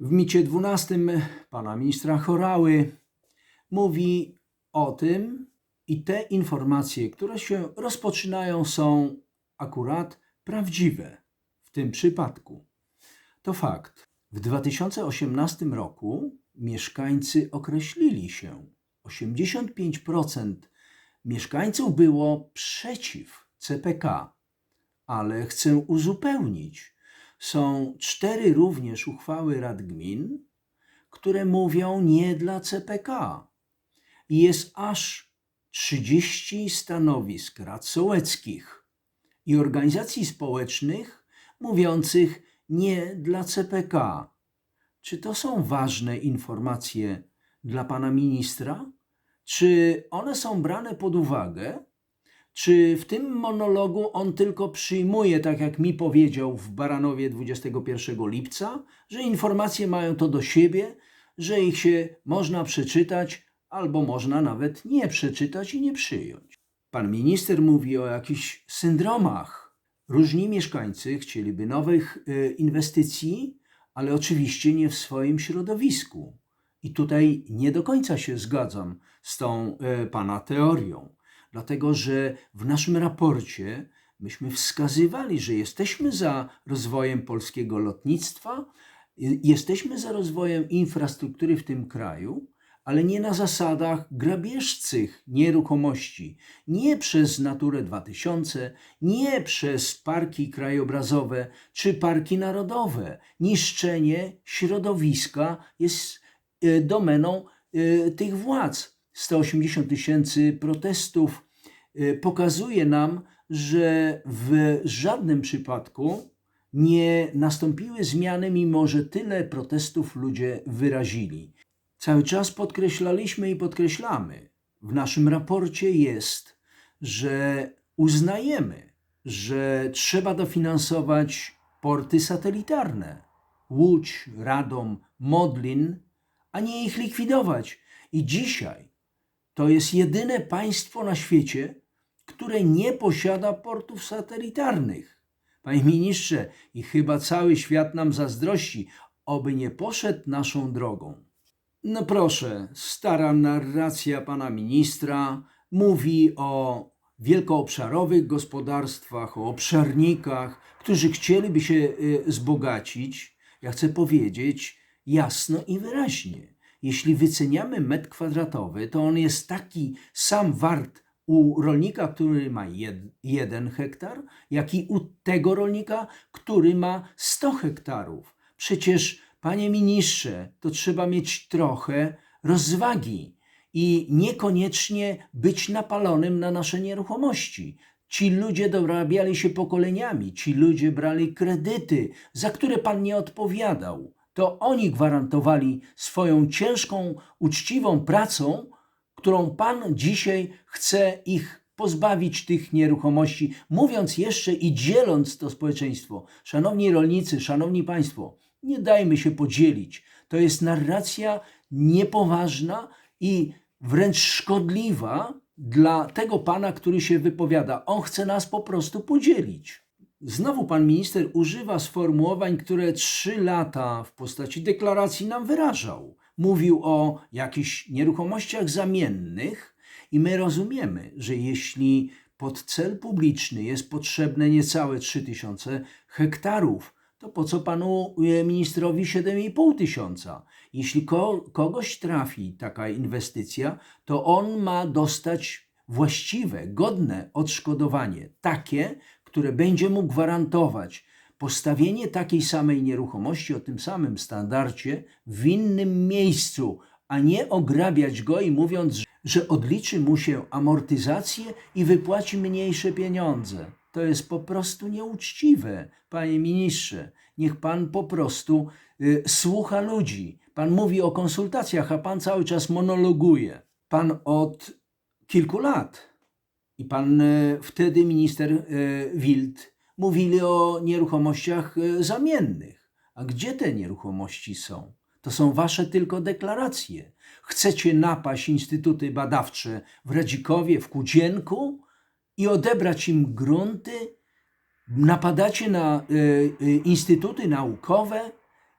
W micie 12 pana ministra Chorały mówi o tym i te informacje, które się rozpoczynają, są akurat prawdziwe w tym przypadku. To fakt. W 2018 roku mieszkańcy określili się. 85% mieszkańców było przeciw CPK, ale chcę uzupełnić. Są cztery również uchwały Rad Gmin, które mówią nie dla CPK. I jest aż 30 stanowisk rad sołeckich i organizacji społecznych mówiących nie dla CPK. Czy to są ważne informacje dla pana ministra? Czy one są brane pod uwagę? Czy w tym monologu on tylko przyjmuje, tak jak mi powiedział w Baranowie 21 lipca, że informacje mają to do siebie, że ich się można przeczytać, albo można nawet nie przeczytać i nie przyjąć? Pan minister mówi o jakichś syndromach. Różni mieszkańcy chcieliby nowych y, inwestycji, ale oczywiście nie w swoim środowisku. I tutaj nie do końca się zgadzam z tą y, pana teorią, dlatego że w naszym raporcie myśmy wskazywali, że jesteśmy za rozwojem polskiego lotnictwa, jesteśmy za rozwojem infrastruktury w tym kraju, ale nie na zasadach grabieżcych nieruchomości, nie przez Naturę 2000, nie przez parki krajobrazowe czy parki narodowe. Niszczenie środowiska jest e, domeną e, tych władz. 180 tysięcy protestów e, pokazuje nam, że w żadnym przypadku nie nastąpiły zmiany, mimo że tyle protestów ludzie wyrazili. Cały czas podkreślaliśmy i podkreślamy, w naszym raporcie jest, że uznajemy, że trzeba dofinansować porty satelitarne Łódź, Radom, Modlin, a nie ich likwidować. I dzisiaj to jest jedyne państwo na świecie, które nie posiada portów satelitarnych. Panie ministrze, i chyba cały świat nam zazdrości, oby nie poszedł naszą drogą. No proszę, stara narracja pana ministra mówi o wielkoobszarowych gospodarstwach, o obszarnikach, którzy chcieliby się y, wzbogacić. Ja chcę powiedzieć jasno i wyraźnie. Jeśli wyceniamy metr kwadratowy, to on jest taki sam wart u rolnika, który ma jed, jeden hektar, jak i u tego rolnika, który ma 100 hektarów. Przecież Panie ministrze, to trzeba mieć trochę rozwagi i niekoniecznie być napalonym na nasze nieruchomości. Ci ludzie dorabiali się pokoleniami, ci ludzie brali kredyty, za które pan nie odpowiadał. To oni gwarantowali swoją ciężką, uczciwą pracą, którą pan dzisiaj chce ich pozbawić tych nieruchomości, mówiąc jeszcze i dzieląc to społeczeństwo. Szanowni rolnicy, szanowni państwo, nie dajmy się podzielić. To jest narracja niepoważna i wręcz szkodliwa dla tego pana, który się wypowiada. On chce nas po prostu podzielić. Znowu pan minister używa sformułowań, które trzy lata w postaci deklaracji nam wyrażał. Mówił o jakichś nieruchomościach zamiennych i my rozumiemy, że jeśli pod cel publiczny jest potrzebne niecałe 3000 hektarów, to po co panu e, ministrowi 7,5 tysiąca? Jeśli ko kogoś trafi taka inwestycja, to on ma dostać właściwe, godne odszkodowanie, takie, które będzie mu gwarantować postawienie takiej samej nieruchomości o tym samym standardzie w innym miejscu, a nie ograbiać go i mówiąc, że odliczy mu się amortyzację i wypłaci mniejsze pieniądze. To jest po prostu nieuczciwe, panie ministrze. Niech pan po prostu y, słucha ludzi. Pan mówi o konsultacjach, a pan cały czas monologuje. Pan od kilku lat i pan y, wtedy minister y, Wild mówili o nieruchomościach y, zamiennych. A gdzie te nieruchomości są? To są wasze tylko deklaracje. Chcecie napaść instytuty badawcze w Radzikowie, w Kudzienku i odebrać im grunty. Napadacie na y, y, instytuty naukowe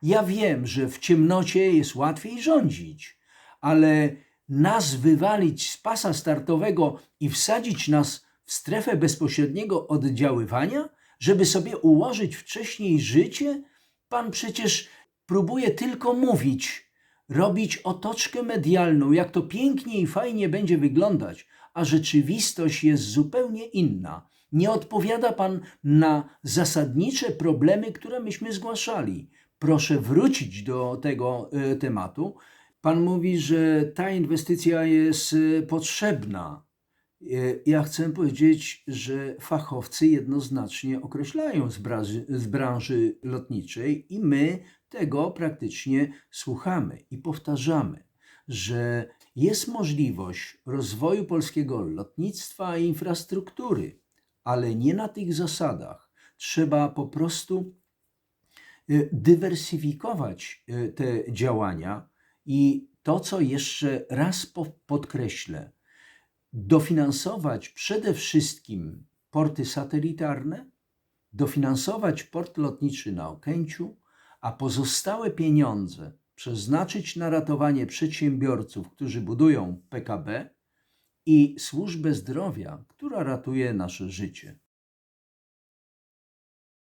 Ja wiem, że w ciemnocie jest łatwiej rządzić, ale nas wywalić z pasa startowego i wsadzić nas w strefę bezpośredniego oddziaływania, żeby sobie ułożyć wcześniej życie? Pan przecież próbuje tylko mówić, robić otoczkę medialną, jak to pięknie i fajnie będzie wyglądać, a rzeczywistość jest zupełnie inna. Nie odpowiada Pan na zasadnicze problemy, które myśmy zgłaszali. Proszę wrócić do tego e, tematu. Pan mówi, że ta inwestycja jest e, potrzebna. E, Ja chcę powiedzieć, że fachowcy jednoznacznie określają z branży, z branży lotniczej i my tego praktycznie słuchamy i powtarzamy, że jest możliwość rozwoju polskiego lotnictwa i infrastruktury, ale nie na tych zasadach. Trzeba po prostu y, dywersyfikować y, te działania i to, co jeszcze raz po- podkreślę, dofinansować przede wszystkim porty satelitarne, dofinansować port lotniczy na Okęciu, a pozostałe pieniądze przeznaczyć na ratowanie przedsiębiorców, którzy budują PKB i służbę zdrowia, która ratuje nasze życie.